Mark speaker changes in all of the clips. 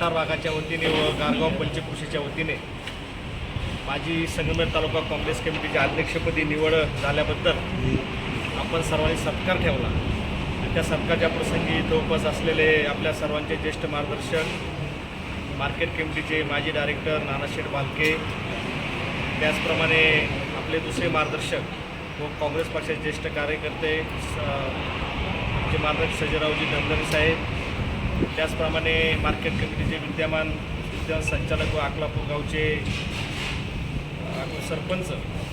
Speaker 1: पठार भागाच्या वतीने व गारगाव पंचकृषीच्या वतीने माझी संगमेर तालुका काँग्रेस कमिटीच्या अध्यक्षपदी निवड झाल्याबद्दल आपण सर्वांनी सत्कार ठेवला. आणि त्या सत्कारच्या प्रसंगी इथं उपस्थित असलेले आपल्या सर्वांचे ज्येष्ठ मार्गदर्शक मार्केट कमिटीचे माजी डायरेक्टर नानाशेठ बालके त्याचप्रमाणे आपले दुसरे मार्गदर्शक व काँग्रेस पक्षाचे ज्येष्ठ कार्यकर्ते स- आमचे मार्गदर्शक सजरावजी धनगरे साहेब त्याचप्रमाणे मार्केट कमिटीचे विद्यमान विद्यमान संचालक व अकलापूर गावचे सरपंच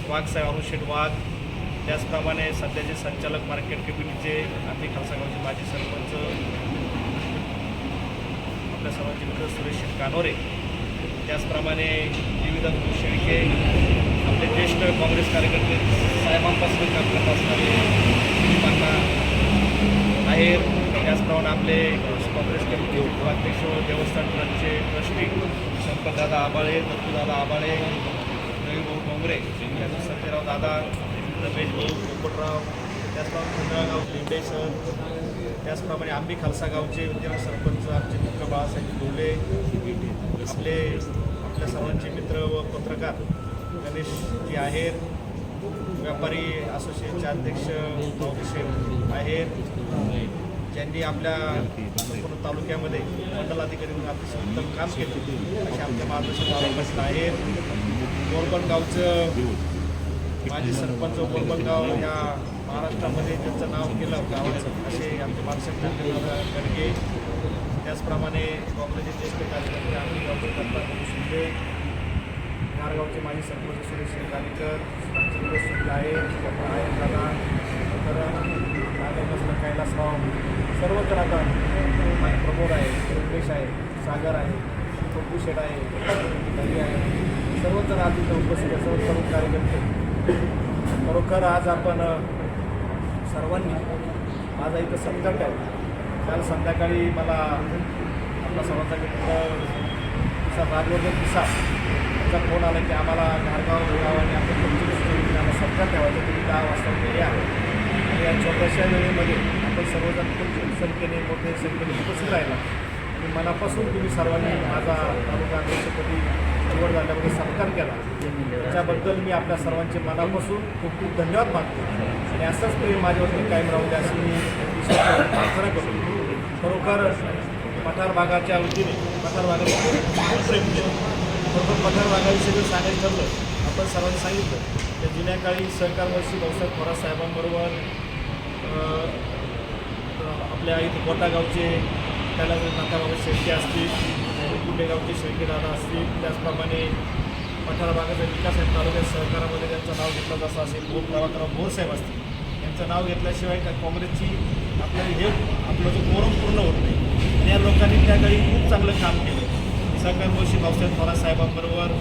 Speaker 1: वाघसाहेब अरुण शेठ वाघ त्याचप्रमाणे सध्याचे संचालक मार्केट कमिटीचे आम्ही खालसा गावचे माजी सरपंच आपल्या सर्वांचे मित्र सुरेश शेठ कानोरे त्याचप्रमाणे विविध शेळके आपले ज्येष्ठ काँग्रेस कार्यकर्ते साहेबांपासून काम करत असणारे काका आहेर त्याचप्रमाणे आपले अध्यक्ष कमिटी देवस्थान ट्रस्टचे ट्रस्टी शंकरदादा आबाळे दत्तूदादा आबाळे रविभाऊ डोंगरे त्याचं सत्यराव दादा रमेश भाऊ पोपटराव त्याचप्रमाणे खंडाळगाव लिंबे सर त्याचप्रमाणे आंबी खालसा गावचे विद्यमान सरपंच आमचे मित्र बाळासाहेब डोले आपले आपल्या सर्वांचे मित्र व पत्रकार गणेशजी आहेत व्यापारी असोसिएशनचे अध्यक्ष शेख आहेत. ज्यांनी आपल्या संपूर्ण तालुक्यामध्ये मंडलाधिकारी म्हणून अतिशय उत्तम काम केलं असे आमच्या मार्गदर्शक तालुक्यातील आहेर गावचं माजी सरपंच बोरबनगाव या महाराष्ट्रामध्ये ज्यांचं नाव केलं गावाचं असे आमचे मार्गदर्शक गडगे. त्याचप्रमाणे काँग्रेसचे ज्येष्ठ कार्यकर्ते आम्ही डॉक्टर दत्ता शिंदे. नारगावचे माजी सरपंच सुरेश शेंगालीकर चंद्र सुद्धा आहे डॉक्टर आहे दादा तर नागरिक कैलासराव सर्व आता प्रमोद आहे रुपेश आहे सागर आहे पप्पू आहे नदी आहे. सर्व आज इथं उपस्थित आहे. सर्व सर्व कार्यकर्ते. खरोखर आज आपण सर्वांनी माझा इथं संकट आहे. काल संध्याकाळी मला आपला सर्वांचा मित्र पिसा राजवर्धन पिसा त्यांचा फोन आला की आम्हाला घारगाव गावाने आपण आपल्या पंचवीस आम्हाला सत्कार ठेवायचं. तुम्ही दहा वाजता या. आणि या छोट्याशा वेळेमध्ये आपण सर्वजण खूप संख्येने मोठ्या संख्येने उपस्थित राहिला. आणि मनापासून तुम्ही सर्वांनी माझा तालुका अध्यक्षपदी निवड झाल्याबद्दल सत्कार केला. त्याच्याबद्दल मी आपल्या सर्वांचे मनापासून खूप खूप धन्यवाद मागतो आणि असंच तुम्ही माझ्यावरती कायम राहू द्या अशी मी प्रार्थना करतो. खरोखर पठार भागाच्या वतीने पठार भागाविषयी खूप प्रेम केलं. खरोखर पठार भागाविषयी जर सांगायचं ठरलं आपण सर्वांनी सांगितलं तर जुन्या काळी सहकार वर्षी भाऊसाहेब थोरात साहेबांबरोबर आपल्या इथं कोटागावचे त्याला नाकाबाबा शेळके असतील गुंडेगावचे शेळके दादा असतील. त्याचप्रमाणे पठार भागाचा विकास आणि तालुक्यात सहकारामध्ये त्यांचं नाव घेतलं जसं असेल. भोर प्रभाकराव भोरसाहेब असतील. यांचं नाव घेतल्याशिवाय त्या काँग्रेसची आपल्याला हे आपलं जो कोरम पूर्ण होत नाही. आणि या लोकांनी त्या काळी खूप चांगलं काम केलं. सहकार वर्षी भाऊसाहेब थोरात साहेबांबरोबर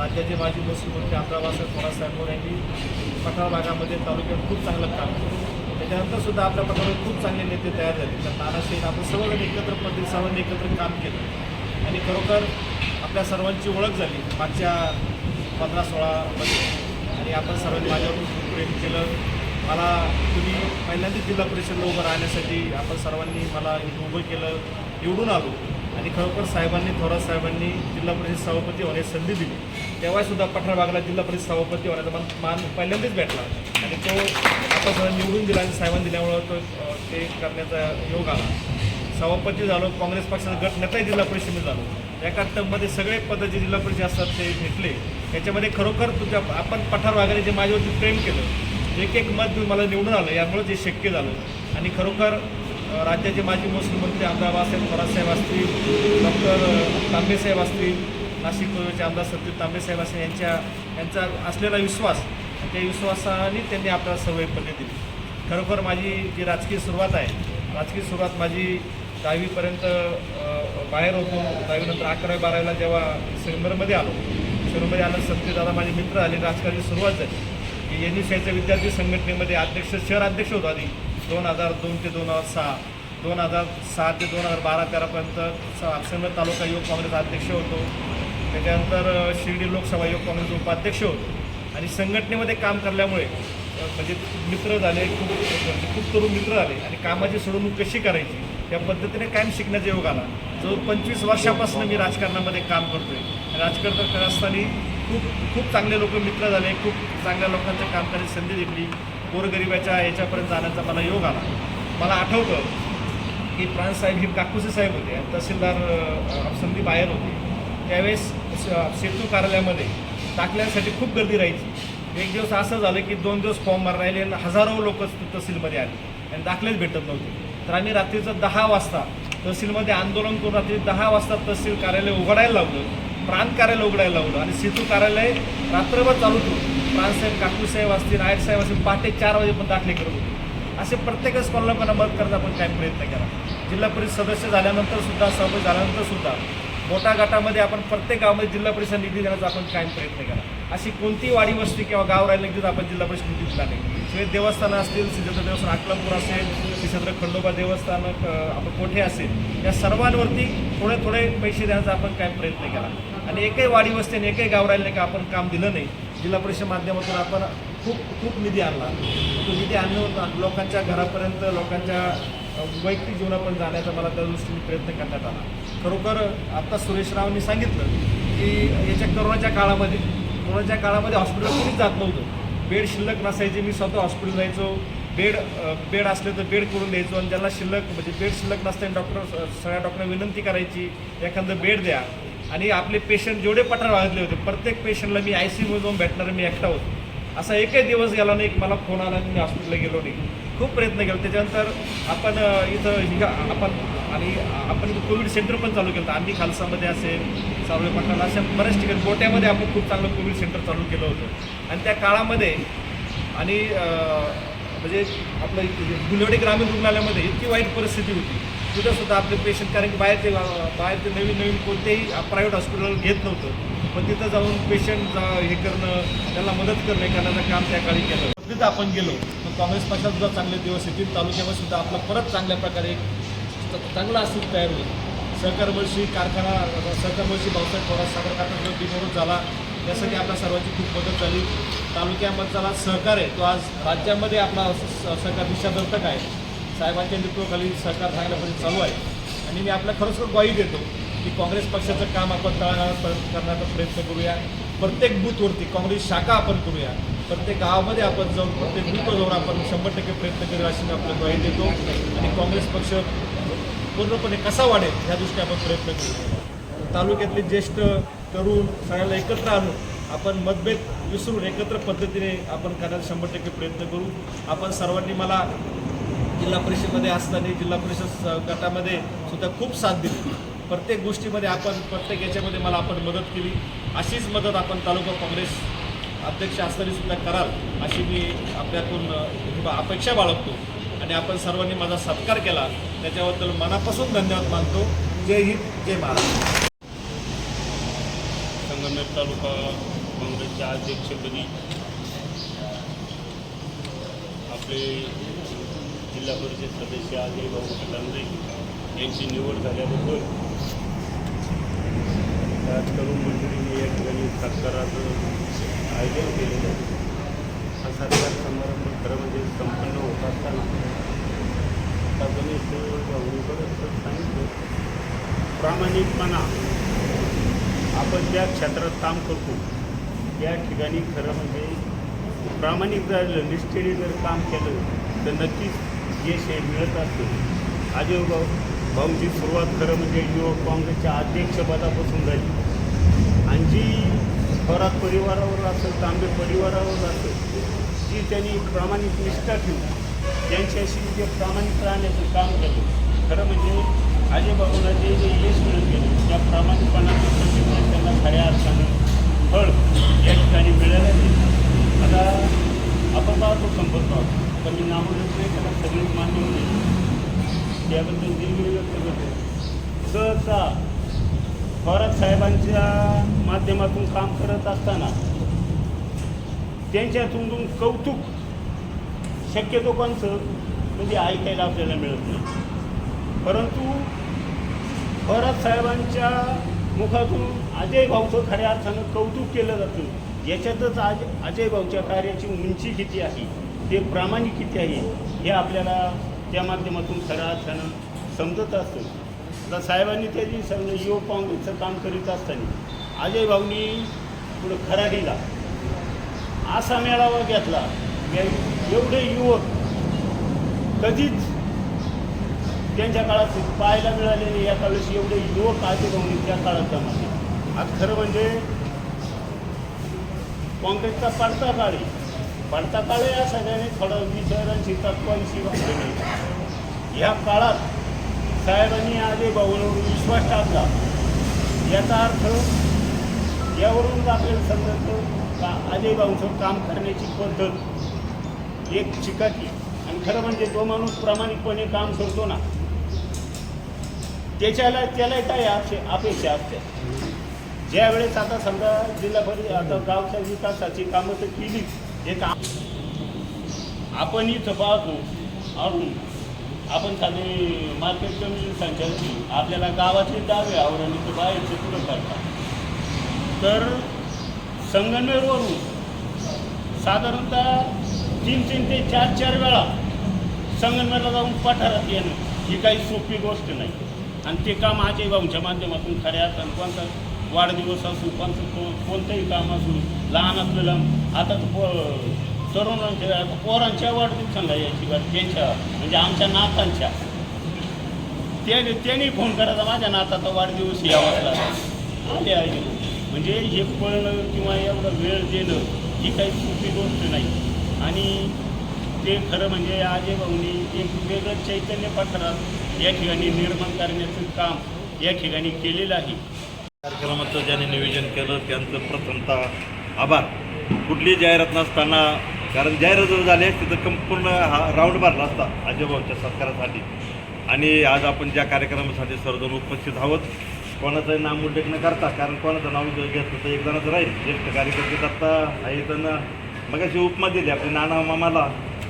Speaker 1: राज्याचे माजी मुख्यमंत्री आमदारबाबासाहेब थोरात साहेबांवर यांनी पठार भागामध्ये तालुक्यात खूप चांगलं काम केलं. त्यानंतर सुद्धा आपल्या पठारावर खूप चांगले नेते तयार झाले. तर तानाशेठ आपण सर्वजण एकत्र पद्धती सर्वांनी एकत्र काम केलं. आणि खरोखर आपल्या सर्वांची ओळख झाली. मागच्या पंधरा सोळामध्ये आणि आपण सर्वांनी माझ्यावर खूप प्रेम केलं. मला तुम्ही पहिल्यांदाच जिल्हा परिषदला उभं राहण्यासाठी आपण सर्वांनी मला उभं केलं निवडून आलो. आणि खरोखर साहेबांनी थोरात साहेबांनी जिल्हा परिषद सभापती होण्याची संधी दिली. तेव्हासुद्धा पठारबागला जिल्हा परिषद सभापती होण्याचा मान मान पहिल्यांदाच भेटला. आणि तो आता निवडून दिला आणि साहेबांनी दिल्यामुळं तो ते करण्याचा योग आला. सभापती झालो काँग्रेस पक्षाचा गट नेताही जिल्हा परिषदेमध्ये झालो. एका टर्ममध्ये सगळे पदाचे जिल्हा परिषद असतात ते भेटले. याच्यामध्ये खरोखर तुझ्या आपण पठार भागाने जे माझ्यावरती प्रेम केलं एक एक मत मला निवडून आलं यामुळं जे शक्य झालं. आणि खरोखर राज्याचे माजी महसूल मंत्री आमदार बाबासाहेब थोरातसाहेब असतील डॉक्टर तांबेसाहेब असतील नाशिक पूर्वेचे आमदार सत्य तांबेसाहेब असतील यांच्या यांचा असलेला विश्वास त्या विश्वासाने त्यांनी आपल्याला सवयपणे दिली. खरोखर माझी जी राजकीय सुरुवात आहे राजकीय सुरुवात माझी दहावीपर्यंत बाहेर होतो. दहावीनंतर अकरावी बारावीला जेव्हा सिनेमरमध्ये आलो सिनेमरमध्ये आलं सत्यदादा माझे मित्र आले राजकारणाची सुरुवात झाली. की एन एस विद्यार्थी संघटनेमध्ये अध्यक्ष शहर अध्यक्ष होतो आधी. दोन हजार दोन ते दोन हजार सहा दोन हजार सहा ते दोन हजार बारा तेरापर्यंत अक्षर तालुका युवक काँग्रेस अध्यक्ष होतो. त्याच्यानंतर शिर्डी लोकसभा युवक काँग्रेस उपाध्यक्ष होतो. आणि संघटनेमध्ये काम करल्यामुळे म्हणजे मित्र झाले खूप म्हणजे खूप तरुण मित्र झाले आणि कामाची सोडवणूक कशी करायची या पद्धतीने कायम शिकण्याचा योग आला. जो पंचवीस वर्षापासून मी राजकारणामध्ये काम करतोय. राजकारण करत असताना खूप खूप चांगले लोक मित्र झाले खूप चांगल्या लोकांच्या काम करायची संधी दिली गोरगरिबाच्या याच्यापर्यंत जाण्याचा मला योग आला. मला आठवतं की प्राणसाहेब ही काकुसे साहेब होते तहसीलदार संदीप आयर होते. त्यावेळेस सेतू कार्यालयामध्ये दाखल्यासाठी खूप गर्दी राहायची. एक दिवस असं झालं की दोन दिवस फॉर्म मार राहिले आणि हजारो लोक तहसीलमध्ये आले. आणि दाखलेच भेटत नव्हते. तर आम्ही रात्रीचं दहा वाजता तहसीलमध्ये आंदोलन करून रात्री दहा वाजता तहसील कार्यालय उघडायला लावलं. प्रांत कार्यालय उघडायला लावलं. आणि सेतू कार्यालय रात्रभर चालू ठेवून प्राणसाहेब काकूसाहेब असतील नायक साहेब असतील पहाटे चार वाजेपर्यंत दाखले करत होते. असे प्रत्येकच लोकांना मदत करत आपण काय प्रयत्न केला. जिल्हा परिषद सदस्य झाल्यानंतर सुद्धा सहभागी झाल्यानंतर सुद्धा मोठ्या गटामध्ये आपण प्रत्येक गावामध्ये जिल्हा परिषद निधी देण्याचा आपण कायम प्रयत्न केला. अशी कोणती वाडी वस्ती किंवा गाव राहिलं की आपण जिल्हा परिषद निधी दिला नाही. शिवाय देवस्थानं असतील श्रीचंद्र देवस्थान अकलमपूर असेल श्रीचंद्र खंडोबा देवस्थान आपण कोठे असेल या सर्वांवरती थोडे थोडे पैसे देण्याचा आपण कायम प्रयत्न केला. आणि एकही वाडी वस्ती आणि एकही गाव राहिले का आपण काम दिलं नाही जिल्हा परिषद माध्यमातून आपण खूप खूप निधी आणला. तो निधी आणून लोकांच्या घरापर्यंत लोकांच्या वैयक्तिक जीवनापर्यंत जाण्याचा मला त्या दृष्टीने प्रयत्न करण्यात आला. खरोखर आत्ता सुरेश रावनी सांगितलं की याच्या करोनाच्या काळामध्ये कोरोनाच्या काळामध्ये हॉस्पिटल कोणीच जात नव्हतं. बेड शिल्लक नसायचे. मी स्वतः हॉस्पिटल जायचो. बेड बेड असले तर बेड करून द्यायचो आणि ज्यांना शिल्लक म्हणजे बेड शिल्लक नसताना डॉक्टर सगळ्या डॉक्टर विनंती करायची एखादं बेड द्या. आणि आपले पेशंट जेवढे पठार वाजले होते प्रत्येक पेशंटला मी आय सी जाऊन भेटणार मी एकटा होतो. असा एकही दिवस गेला नाही की मला फोन आला आणि मी हॉस्पिटलला गेलो नाही. खूप प्रयत्न केला. त्याच्यानंतर आपण इथं आपण आणि आपण इथं कोविड सेंटर पण चालू केलं होतं. आम्ही खालसामध्ये असेल सावळे पठाण अशा बऱ्याच ठिकाणी गोट्यामध्ये आपण खूप चांगलं कोविड सेंटर चालू केलं होतं. आणि त्या काळामध्ये आणि म्हणजे आपलं गुलवडी ग्रामीण रुग्णालयामध्ये इतकी वाईट परिस्थिती होती. तिथंसुद्धा आपले पेशंट कारण की बाहेरचे बाहेरचे नवीन नवीन कोणतेही प्रायव्हेट हॉस्पिटल घेत नव्हतं. पण तिथं जाऊन पेशंट हे करणं त्यांना मदत करणं एखाद्याचं काम त्या काळी केलं. तिथं आपण गेलो. तर काँग्रेस पक्षात सुद्धा चांगले दिवस येतील. तालुक्यामध्ये सुद्धा आपलं परत चांगल्या प्रकारे चांगला अस्तित्व तयार होईल. सहकार कारखाना सहकार बहुतेक थोडा साखर कारखाना बिनवरून झाला. त्यासाठी आपल्या सर्वांची खूप मदत झाली. तालुक्यामधला सहकार आहे तो आज राज्यामध्ये आपला सहकार दिशादर्शक आहे. साहेबांच्या नेतृत्वाखाली सहकार चांगल्यापर्यंत चालू आहे. आणि मी आपल्या खरोखर ग्वाही देतो की काँग्रेस पक्षाचं काम आपण तळागाळापर्यंत करण्याचा प्रयत्न करूया. प्रत्येक बूथवरती काँग्रेस शाखा आपण करूया. प्रत्येक गावामध्ये आपण जाऊन प्रत्येक बूथवर जाऊन आपण शंभर टक्के प्रयत्न करूया अशी मी आपलं ग्वाही देतो. आणि काँग्रेस पक्ष पूर्णपणे कसा वाढेल ह्या दृष्टी आपण प्रयत्न करू. तालुक्यातले ज्येष्ठ तरुण सगळ्याला एकत्र आणून आपण मतभेद विसरून एकत्र पद्धतीने आपण करायला शंभर टक्के प्रयत्न करू. आपण सर्वांनी मला जिल्हा परिषदमध्ये असताना जिल्हा परिषद गटामध्ये सुद्धा खूप साथ दिली. प्रत्येक गोष्टीमध्ये आपण प्रत्येक याच्यामध्ये मला आपण मदत केली. अशीच मदत आपण तालुका काँग्रेस अध्यक्ष असताना सुद्धा कराल अशी मी आपल्यातून अपेक्षा बाळगतो. आणि आपण सर्वांनी माझा सत्कार केला. त्याच्याबद्दल मनापासून धन्यवाद मानतो. जय हिंद जय महाराष्ट्र
Speaker 2: संगमेर तालुका काँग्रेसच्या अध्यक्षपदी आपले जिल्हा परिषद सदस्य अजय भाऊ खटांद्रे यांची निवड झाल्याबद्दल तरुण मंडळीने या ठिकाणी सत्काराचं आयोजन केलेलं आहे. हा सत्कार समारंभ खरं म्हणजे संपन्न होत असताना. आता गणेश सांगितलं. प्रामाणिकपणा. आपण ज्या क्षेत्रात काम करतो त्या ठिकाणी खरं म्हणजे प्रामाणिक झालं निष्ठेने जर काम केलं तर नक्कीच यश हे मिळत असतं. आजी भाऊची सुरुवात खरं म्हणजे युवक काँग्रेसच्या अध्यक्षपदापासून झाली. आणि जी थोरात परिवारावर असेल तांबे परिवारावर असेल त्यांनी प्रामाणिक निष्ठा ठेवली. त्यांच्याशी जे प्रामाणिक राहण्याचं काम केलं खरं म्हणजे अजय जे जे यश मिळत गेलं त्या प्रामाणिकपणाचं प्रतिफळ त्यांना खऱ्या अर्थानं फळ या ठिकाणी मिळालं आहे आता आपण पाहतो संपर्क आहोत तर मी नामोल्लेख नाही त्याला सगळीच मान्य होते त्याबद्दल दिलगिरी व्यक्त करतो. सहसा पवार साहेबांच्या माध्यमातून काम करत असताना त्यांच्यातून कौतुक शक्यतो कोणचं म्हणजे ऐकायला आपल्याला मिळत नाही. परंतु भरत साहेबांच्या मुखातून अजय भाऊचं खऱ्या अर्थानं कौतुक केलं जातं. याच्यातच आज अजय भाऊच्या कार्याची उंची किती आहे? ते प्रामाणिक किती आहे? हे आपल्याला त्या माध्यमातून खऱ्या अर्थानं समजत असतं. आता साहेबांनी त्याची समजा युवक काँग्रेसचं काम करीत असताना अजय भाऊनी पुढं खराडीला असा मेळावा घेतला. एवढे युवक कधीच त्यांच्या काळात पाहायला मिळालेले या काळेस एवढे युवक अजय भाऊनी त्या काळात जमाले आज खरं म्हणजे काँग्रेसचा पडता काळ आहे पडता काळ या सगळ्यांनी थोडं विचारांची तत्वांशी वापरली या काळात साहेबांनी अजय भाऊंवर विश्वास टाकला. याचा अर्थ यावरून आपल्याला समजतं का अजय भाऊंचं काम करण्याची पद्धत एक चिकाटी आणि खरं म्हणजे तो माणूस प्रामाणिकपणे काम करतो ना त्याच्याला त्याला काय अपेक्षा असते ज्या वेळेस आता समजा जिल्हा परिषद आता गावच्या विकासाची कामं तर केली हे काम आपण इथं पाहतो अजून आपण साधे मार्केट कमी संचालक आपल्याला गावातले दावे आवरण तर बाहेरचे पुढं करतात? तर संगमेरवरून साधारणतः तीन तीन ते चार चार वेळा संगमेरला जाऊन पठारात येणं ही काही सोपी गोष्ट नाही. आणि ते काम आजही भाऊच्या माध्यमातून खऱ्या अर्थानं कोणता वाढदिवस असू कोणतं को कोणतंही काम असू लहान असलेलं आता तर पो तरुणांच्या आता पोरांच्या वाढदिवसाला यायची वाट त्यांच्या म्हणजे आमच्या नातांच्या. त्याने त्यांनी फोन करायचा माझ्या नाताचा वाढदिवस यावाच आले आहे म्हणजे हे पळणं किंवा एवढं वेळ देणं ही काही सोपी गोष्ट नाही. आणि ते खरं म्हणजे अजय भाऊनी एक वेगळं चैतन्य पठारात या ठिकाणी निर्माण करण्याचं काम या ठिकाणी केलेलं आहे.
Speaker 3: कार्यक्रमाचं ज्याने नियोजन केलं त्यांचं प्रथमतः आभार. कुठली जाहिरात नसताना कारण जाहिरात जर झाली असती तर संपूर्ण हा राऊंड भरला असता आजोबाच्या सत्कारासाठी आणि आज आपण ज्या कार्यक्रमासाठी सर्वजण उपस्थित आहोत कोणाचंही नाम उल्लेख न करता कारण कोणाचं नाव घेतलं तर एक जणाचं राहील. ज्येष्ठ कार्यकर्ते दत्ता आहे तर मग अशी उपमा दिली आपले नाना मामाला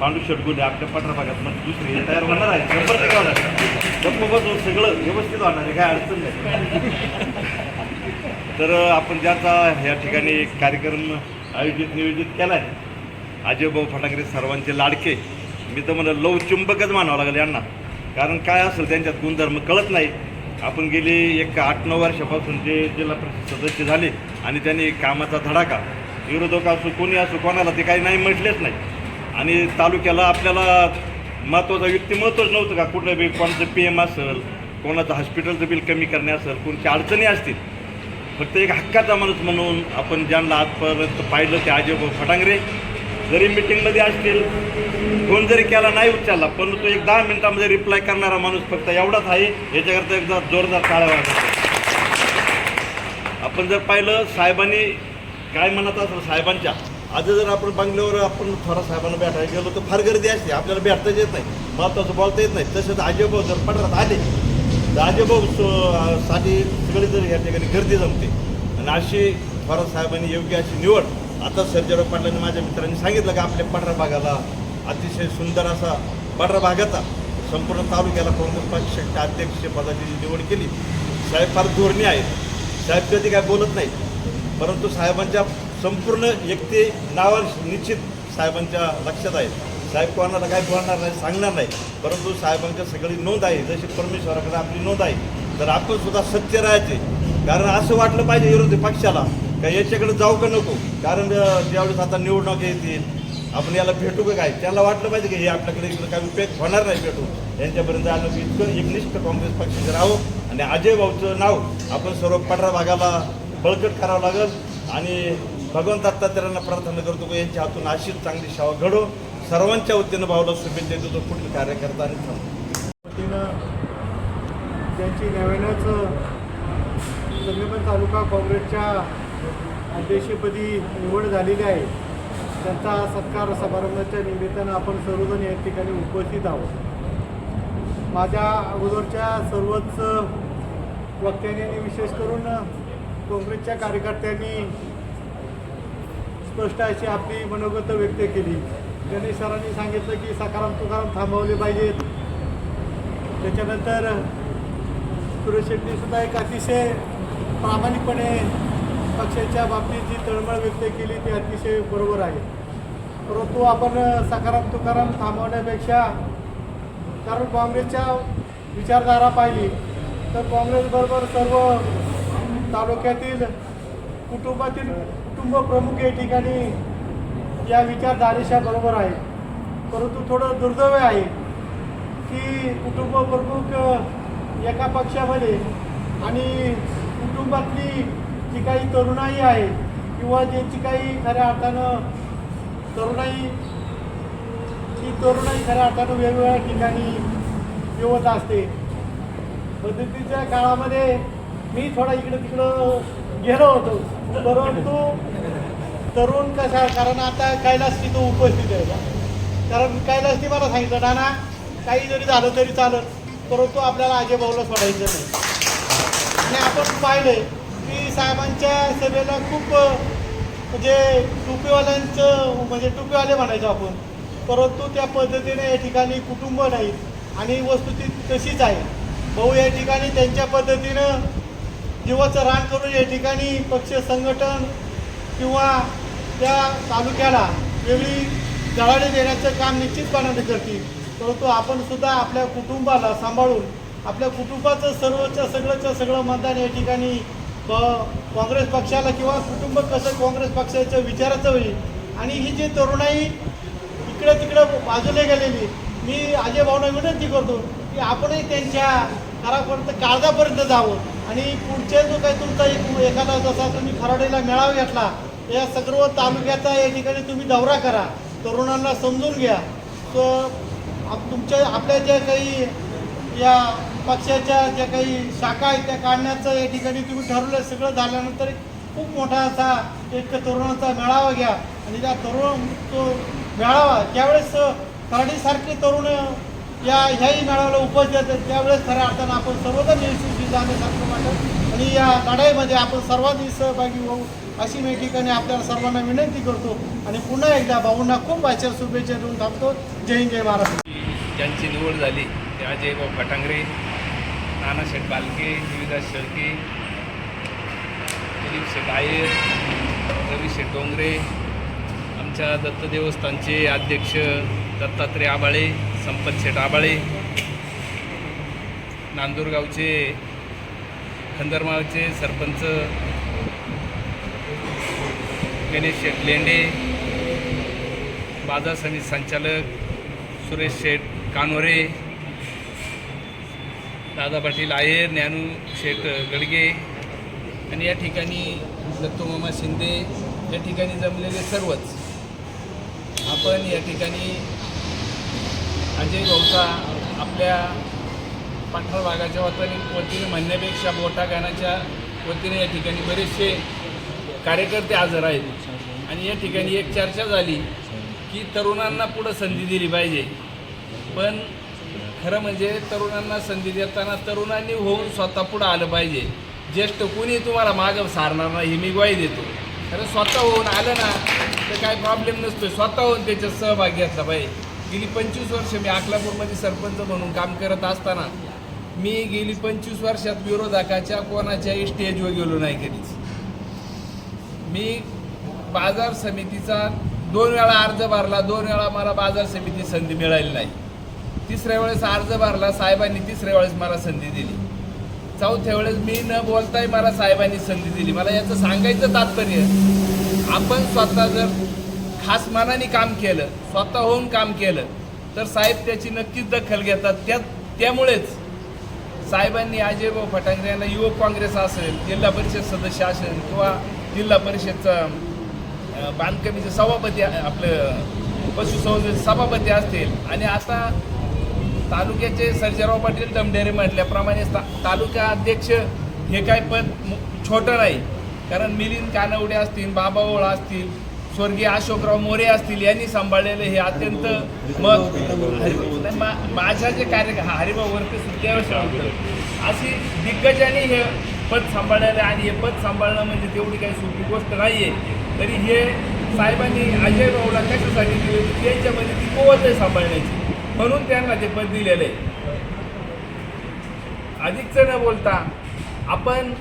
Speaker 3: पांडू शेटगुले आपल्या पठरा भागात म्हणजे दुसरी हे तयार होणार आहे. शंभर टक्के होणार गप्प सगळं व्यवस्थित होणार आहे काय अडचण नाही. तर आपण ज्याचा या ठिकाणी एक कार्यक्रम आयोजित नियोजित केला आहे अजयभाऊ फटाकरे सर्वांचे लाडके. मी तर म्हणलं लवचुंबकच मानावं लागेल यांना. कारण काय असेल त्यांच्यात गुणधर्म कळत नाही. आपण गेली एक आठ नऊ वर्षापासून जे जिल्हा परिषद सदस्य झाले आणि त्यांनी कामाचा धडाका विरोधक असो कोणी असो कोणाला ते काही नाही म्हटलेच नाही. आणि तालुक्याला आपल्याला महत्त्वाचा व्यक्ती महत्त्वच नव्हतं का? कुठलं बी कोणाचं पी एम असेल कोणाचं हॉस्पिटलचं बिल कमी करणे असेल कोणच्या अडचणी असतील. फक्त एक हक्काचा माणूस म्हणून आपण ज्यांना आजपर्यंत पाहिलं ते आजोबा फटांगरे जरी मिटिंगमध्ये असतील फोन जरी केला नाही उचलला पण तो एक दहा मिनिटामध्ये रिप्लाय करणारा माणूस फक्त एवढाच आहे याच्याकरता एकदा जोरदार टाळ्या आपण जर पाहिलं साहेबांनी काय म्हणत असेल साहेबांच्या आज जर आपण बंगल्यावर आपण थोडा साहेबांना भेटायला गेलो तर फार गर्दी असते आपल्याला भेटताच येत नाही महत्वाचं बोलता येत नाही. तसेच आजोबा जर पडरात आले तर आजोबा साठी सगळी जर या ठिकाणी गर्दी जमते. आणि अशी थोरात साहेबांनी योग्य अशी निवड आता सर्जेराव पाटलांनी माझ्या मित्रांनी सांगितलं का आपल्या पांढऱ्या भागाला अतिशय सुंदर असा पडरा भागाचा संपूर्ण तालुक्याला काँग्रेस पक्षाच्या अध्यक्षपदाची जी निवड केली. साहेब फार धोरणी आहेत. साहेब कधी काय बोलत नाही परंतु साहेबांच्या संपूर्ण व्यक्ती नावावर निश्चित साहेबांच्या लक्षात आहे. साहेब कोणाला काय बोलणार नाही सांगणार नाही. परंतु साहेबांच्या सगळी नोंद आहे. जशी परमेश्वराकडे आपली नोंद आहे. तर आपण सुद्धा सत्य राहायचे. कारण असं वाटलं पाहिजे विरोधी पक्षाला. का याच्याकडे जाऊ का नको? कारण ज्यावेळेस आता निवडणूक येतील आपण याला भेटू का काय? त्याला वाटलं पाहिजे की हे आपल्याकडे इकडे काही उपयोग होणार नाही भेटू. यांच्यापर्यंत आलं की इतकं एकनिष्ठ काँग्रेस पक्षाचं राहावं आणि अजय भाऊचं नाव आपण सर्व पडरा भागाला बळकट करावं लागेल. आणि भगवंत दत्तात्र्यांना प्रार्थना करतो की यांच्या हातून अशीच चांगली सेवा घडो. सर्वांच्या वतीनं भावला शुभेच्छा देतो. कुठली कार्यकर्ता आणि थांबतो
Speaker 4: वतीनं त्यांची नव्यानंच तालुका काँग्रेसच्या अध्यक्षपदी निवड झालेली आहे. त्यांचा सत्कार समारंभाच्या निमित्तानं आपण सर्वजण या ठिकाणी उपस्थित आहोत. माझ्या अगोदरच्या सर्वच वक्त्यांनी आणि विशेष करून काँग्रेसच्या कार्यकर्त्यांनी स्पष्ट अशी आपली मनोगत व्यक्त केली. गणेश सरांनी सांगितलं की सकाराम तुकाराम थांबवले पाहिजेत. त्याच्यानंतर सुरेश शेट्टी सुद्धा एक अतिशय प्रामाणिकपणे पक्षाच्या बाबतीत जी तळमळ व्यक्त केली ती अतिशय बरोबर आहे. परंतु आपण सकाराम तुकाराम थांबवण्यापेक्षा कारण काँग्रेसच्या विचारधारा पाहिली तर काँग्रेसबरोबर सर्व तालुक्यातील कुटुंबातील कुटुंब प्रमुख या ठिकाणी या विचारधारेच्या बरोबर आहे. परंतु थोडं दुर्दैव आहे की कुटुंब प्रमुख एका पक्षामध्ये आणि कुटुंबातली जी काही तरुणाई आहे किंवा ज्यांची काही खऱ्या अर्थानं तरुणाई ही तरुणाई खऱ्या अर्थानं वेगवेगळ्या ठिकाणी येवत असते. पद्धतीच्या काळामध्ये मी थोडा इकडं तिकडं गेलो होतो. परंतु तरुण कसा कारण आता कैलास तिथं उपस्थित आहे. कारण कैलासने मला सांगितलं नाना काही जरी झालं तरी चालत परंतु आपल्याला आजेबाऊला सोडायचं नाही. आणि आपण पाहिलंय साहेबांच्या सभेला खूप म्हणजे टोपीवाल्यांचं म्हणजे टोपीवाले म्हणायचो आपण. परंतु त्या पद्धतीने या ठिकाणी कुटुंब नाही आणि वस्तुस्थिती तशीच आहे. भाऊ या ठिकाणी त्यांच्या पद्धतीनं जीवाचं रान करून या ठिकाणी पक्ष संघटन किंवा त्या तालुक्याला वेगळी जळाली देण्याचं काम निश्चितपणाने करतील. परंतु आपण सुद्धा आपल्या कुटुंबाला सांभाळून आपल्या कुटुंबाचं सर्वच्या सगळंच्या सगळं मतदान या ठिकाणी काँग्रेस पक्षाला किंवा कुटुंब कसं काँग्रेस पक्षाच्या विचाराचं होईल. आणि ही जी तरुणाई इकडं तिकडं बाजूला गेलेली मी अजय भाऊना विनंती करतो की आपणही त्यांच्या घरापर्यंत काळजापर्यंत जावं. आणि पुढच्या जो काही तुमचा एक एखादा जसा तुम्ही खराडीला मेळावा घेतला या सर्व तालुक्याचा या ठिकाणी तुम्ही दौरा करा. तरुणांना समजून घ्या. तर आप तुमच्या आपल्या ज्या काही या पक्षाच्या ज्या काही शाखा आहेत त्या काढण्याचं या ठिकाणी तुम्ही ठरवलं सगळं झाल्यानंतर खूप मोठा असा एक तरुणाचा मेळावा घ्या. आणि त्या तरुण तो मेळावा ज्यावेळेस खराडीसारखे तरुण या ह्याही मेळाव्याला उपस्थित येतात त्यावेळेस खऱ्या अर्थानं आपण सर्वजण यशस्वी जाण्यासारखं वाटत. आणि या लढाईमध्ये आपण सर्वांनी सहभागी होऊ अशी मी या ठिकाणी आपल्याला सर्वांना विनंती करतो. आणि पुन्हा एकदा भाऊंना खूप आचार शुभेच्छा देऊन थांबतो. जय हिंद जय महाराष्ट्र.
Speaker 5: ज्यांची निवड झाली त्या अजय भाऊ फटांगरे नानाशेठ बालके जीविदास शेळके दिलीप शेठ आयर रवी शेठ डोंगरे आमच्या दत्त देवस्थानचे अध्यक्ष दत्तात्रय आबाळे संपत शेठ आबाळे नांदूरगावचे खंदरमाळचे सरपंच गणेश शेठ लेंडे बाजार समिती संचालक सुरेश शेठ कानोरे दादा पाटील आयर ज्ञानू शेठ गडगे. आणि या ठिकाणी दत्तोमामा शिंदे या ठिकाणी जमलेले सर्वच. आपण या ठिकाणी अजय भाऊचा आपल्या पाठर भागाच्या वतीने वतीने म्हणण्यापेक्षा मोठा गाण्याच्या वतीने या ठिकाणी बरेचसे कार्यकर्ते हजर आहेत. आणि या ठिकाणी एक चर्चा झाली की तरुणांना पुढं संधी दिली पाहिजे. पण खरं म्हणजे तरुणांना संधी देताना तरुणांनी होऊन स्वतः पुढं आलं पाहिजे. ज्येष्ठ कोणी तुम्हाला मागं सारणार नाही हे मी ग्वाही देतो. खरं स्वतः होऊन आलं ना तर काय प्रॉब्लेम नसतो स्वतः होऊन त्याच्यात सहभाग घेतला पाहिजे. गेली पंचवीस वर्ष मी अकलापूरमध्ये सरपंच म्हणून काम करत असताना मी गेली पंचवीस वर्षात विरोधकाच्या कोणाच्याही स्टेजवर गेलो नाही कधीच. मी बाजार समितीचा दोन वेळा अर्ज भरला दोन वेळा मला बाजार समिती संधी मिळाली नाही. तिसऱ्या वेळेस अर्ज भरला साहेबांनी तिसऱ्या वेळेस मला संधी दिली. चौथ्या वेळेस मी न बोलताही मला साहेबांनी संधी दिली. मला याचं सांगायचं तात्पर्य आपण स्वतः जर खास मनाने काम केलं स्वतः होऊन काम केलं तर साहेब त्याची नक्कीच दखल घेतात. त्या त्यामुळेच साहेबांनी अजयभाऊ फटांगरे यांना युवक काँग्रेस असेल जिल्हा परिषद सदस्य असेल किंवा जिल्हा परिषदचा बांधकामीचे सभापती आपलं पशुसंवर्धन सभापती असतील. आणि आता तालुक्याचे सर्जेराव पाटील दमडेरे म्हटल्याप्रमाणे ता तालुका अध्यक्ष हे काय पद छोटं नाही. कारण मिलिंद कानवडे असतील बाबा ओळ असतील स्वर्गीय अशोकराव मोरे असतील यांनी सांभाळलेलं हे अत्यंत मग माझ्या जे कार्य हरिभाऊ वरते सुद्धा अशी दिग्गजांनी हे पद सांभाळलेलं आणि हे पद सांभाळणं म्हणजे तेवढी काही सोपी गोष्ट नाही आहे तरी हे साहेबांनी अजय भाऊला कशासाठी दिले? त्यांच्यामध्ये ती कोवत आहे सांभाळण्याची. म्हणून त्यांना ते पद दिलेलं आहे. अधिकचं न बोलता आपण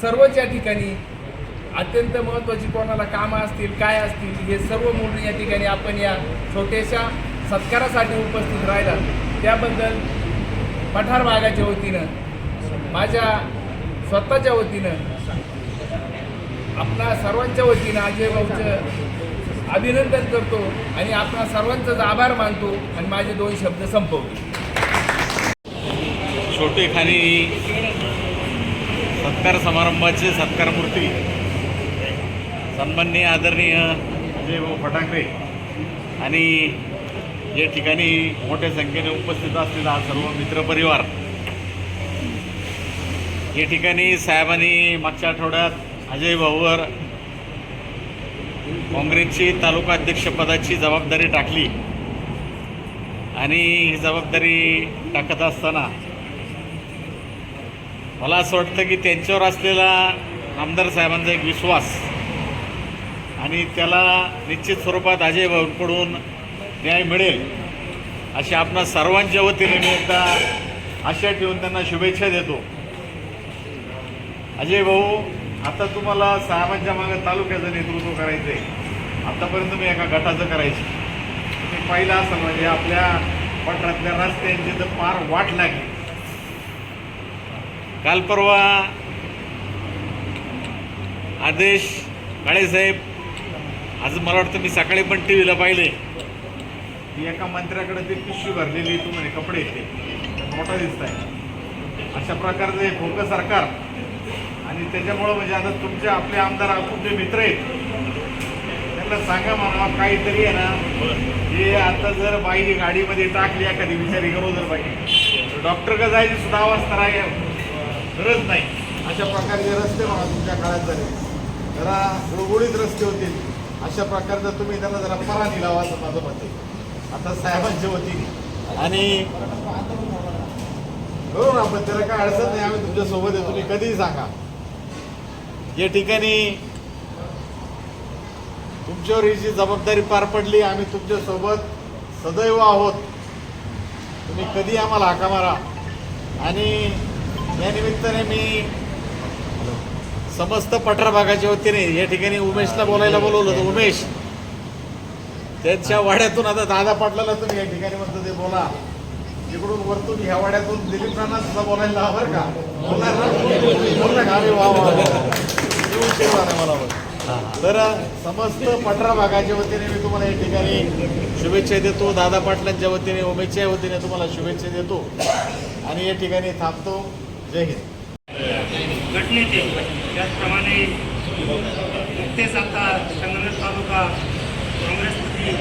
Speaker 5: सर्वच या ठिकाणी अत्यंत महत्त्वाची कोणाला कामं असतील काय असतील हे सर्व मुलं या ठिकाणी आपण या छोट्याशा सत्कारासाठी उपस्थित राहिला. त्याबद्दल पठार भागाच्या वतीनं माझ्या स्वतःच्या वतीनं आपणा सर्वांच्या वतीनं अजय भाऊचं अभिनंदन करतो आणि आपला सर्वांचाच आभार मानतो आणि माझे दोन शब्द संपवतो.
Speaker 6: छोटे खानी सत्कार समारंभाचे सत्कार मूर्ती सन्माननीय आदरणीय अजय भाऊ फटाकरे आणि या ठिकाणी मोठ्या संख्येने उपस्थित असलेला हा सर्व मित्रपरिवार या ठिकाणी साहेबांनी मागच्या आठवड्यात अजय भाऊवर काँग्रेसची तालुका अध्यक्षपदाची जबाबदारी टाकली. आणि ही जबाबदारी टाकत असताना मला असं वाटतं की त्यांच्यावर असलेला आमदार साहेबांचा एक विश्वास आणि त्याला निश्चित स्वरूपात अजय भाऊंकडून न्याय मिळेल अशी आपणा सर्वांच्या वतीने मी एकदा आशा ठेवून त्यांना शुभेच्छा देतो. अजय भाऊ आता तुम्हाला साहेबांच्या मागे तालुक्याचं नेतृत्व करायचं आहे आतापर्यंत मी एका गटाचं करायचं. तुम्ही पाहिलं असं म्हणजे आपल्या पठारातल्या रस्त्यांची तर फार वाट लागली. काल परवा आदेश काळेसाहेब आज मला वाटतं मी सकाळी पण टी व्हीला पाहिले. की एका मंत्र्याकडे ती पिशवी भरलेली तू म्हणे कपडे येते मोठा दिसत आहे अशा प्रकारचं हे खोकं सरकार आणि त्याच्यामुळं म्हणजे आता तुमचे आपले आमदार तुमचे मित्र आहेत. त्यांना सांगा मला काहीतरी आहे ना. हे आता जर बाई गाडीमध्ये टाकली एखादी विचारी करू जर बाई डॉक्टर का जायची सुद्धा अवस्था राही गरज नाही. अशा प्रकारचे रस्ते मला तुमच्या काळात झाले. जरा गुळगुळीत रस्ते होतील. अशा प्रकारचं तुम्ही त्यांना जरा परानी लावा असं माझं मत आहे. आता साहेबांच्या वतीने. आणि हो ना पण त्याला काय अडचण नाही. आम्ही तुमच्यासोबत आहे. तुम्ही कधीही सांगा. या ठिकाणी तुमच्यावर ही जी जबाबदारी पार पडली आम्ही तुमच्यासोबत सदैव आहोत. तुम्ही कधी आम्हाला हाका मारा. आणि या निमित्ताने मी समस्त पठार भागाच्या वतीने या ठिकाणी उमेशला बोलायला बोलवलं होतं. उमेश त्यांच्या वाड्यातून आता दादा पाटलाला तुम्ही या ठिकाणी म्हणतो ते बोला. इकडून वरतून ह्या वाड्यातून दिलीप राणा सुद्धा बोलायला हवं बरं का. बोलणार ना? बोलणार का मला. तर समस्त पठरा भागाच्या वतीने मी तुम्हाला या ठिकाणी शुभेच्छा देतो. दादा पाटलांच्या वतीने उमेशच्या वतीने तुम्हाला शुभेच्छा देतो. आणि या ठिकाणी थांबतो. जय हिंद.
Speaker 7: गटनेते त्याचप्रमाणे नुकतेच आता संगमेश्वर तालुका काँग्रेसमध्ये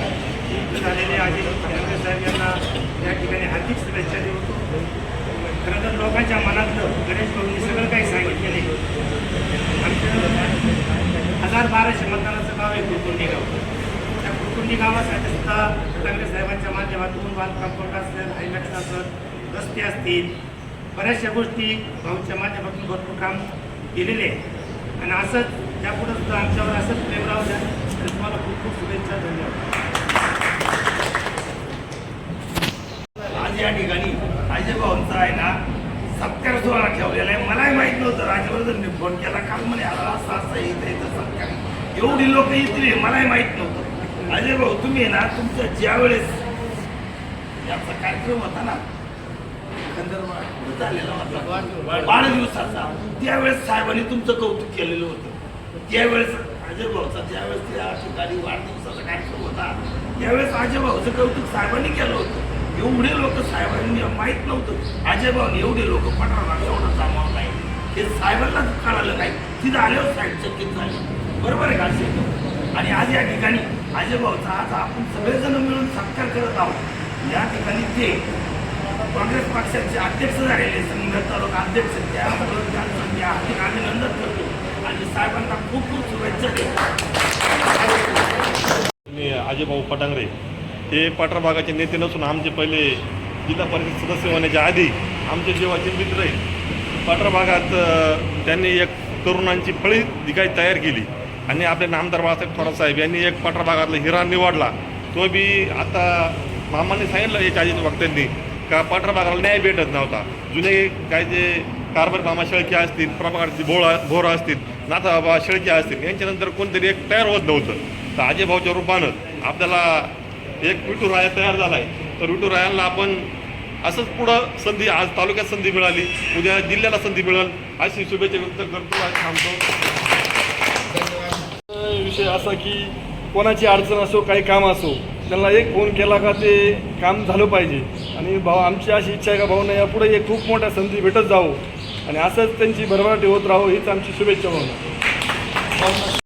Speaker 7: झालेले अजित ठाकरे साहेब यांना या ठिकाणी हार्दिक शुभेच्छा देतो खरं तर लोकांच्या मनातलं गणेश भाऊंनी सगळं काही सांगितलेलं आहे आमचं हजार बाराशे मतदानाचं गाव आहे कुरकुंडी गाव. त्या कुरकुंडी गावासाठी सुद्धा ठाकरे साहेबांच्या माध्यमातून बांधकाम कोर्ट असेल हायमॅक्स असेल रस्ते असतील. बऱ्याचशा गोष्टी भाऊच्या माध्यमातून भरपूर काम केलेले आहे. आणि असंच यापुढं सुद्धा आमच्यावर असंच प्रेम राहू द्या. तर तुम्हाला खूप खूप शुभेच्छा धन्यवाद.
Speaker 8: आज या ठिकाणी अजय आहे ना सत्कार सोहळा ठेवलेला आहे. मलाही माहीत नव्हतं राजवर्धन मी फोन केला काल म्हणे आला असं असं इथं तसं एवढी लोक येतील मलाही माहीत नव्हतं. अजय भाऊ तुम्ही ना तुमच्या ज्या वेळेस याचा कार्यक्रम होता ना बारा झालेला होता त्यावेळेस साहेबांनी तुमचं कौतुक केलेलं होतं. त्यावेळेस अजय भाऊचा ज्यावेळेस त्या ठिकाणी वाढदिवसाचा कार्यक्रम होता त्यावेळेस अजय भाऊचं कौतुक साहेबांनी केलं होतं. एवढे लोक साहेबांनी माहीत नव्हतं. अजय एवढे लोक पठाराला एवढं जमाव नाही हे साहेबांनाच कळालं नाही. तिथं आल्यावर साहेब चकित झाले. बरोबर आहे का असे आणि आज या ठिकाणी आजोबाचा आज आपण सगळेजण मिळून सत्कार करत आहोत. या ठिकाणी ते काँग्रेस पक्षाचे अध्यक्ष झालेले संघ तालुका अध्यक्ष त्या त्यांचं मी हार्दिक अभिनंदन करतो. आणि साहेबांना खूप खूप शुभेच्छा देतो.
Speaker 9: मी अजयभाऊ पटांगरे. हे पठार भागाचे नेते नसून आमचे पहिले जिल्हा परिषद सदस्य होण्याच्या आधी आमचे जेव्हाचे मित्र आहे पठार भागात त्यांनी एक तरुणांची फळी जी तयार केली. आणि आपले नामदार बाळासाहेब थोरात साहेब यांनी एक पठार भागातला हिरा निवडला तो बी आता मामांनी सांगितलं याच्या आधीच वक्त्यांनी का पठार भागाला न्याय भेटत नव्हता. जुने काय जे कारभार मामा शेळके असतील प्रभागाची बोळा भोरा असतील नाथा बाबा शेळके असतील यांच्यानंतर कोणतरी एक तयार होत नव्हतं. तर अजयभाऊच्या रूपानं आपल्याला एक विठुराया तयार झाला आहे तर विठुरायांना आपण असंच पुढं संधी आज तालुक्यात संधी मिळाली उद्या जिल्ह्याला संधी मिळेल अशी शुभेच्छा व्यक्त करतो आज थांबतो.
Speaker 10: विषय असा की कोणाची अडचण असो काही काम असो त्यांना एक फोन केला का ते काम झालं पाहिजे. आणि भाऊ आमची अशी इच्छा आहे का भाऊंना यापुढे एक खूप मोठ्या संधी भेटत जावो. आणि असंच त्यांची भरभराटी होत राहो हीच आमची शुभेच्छा भावना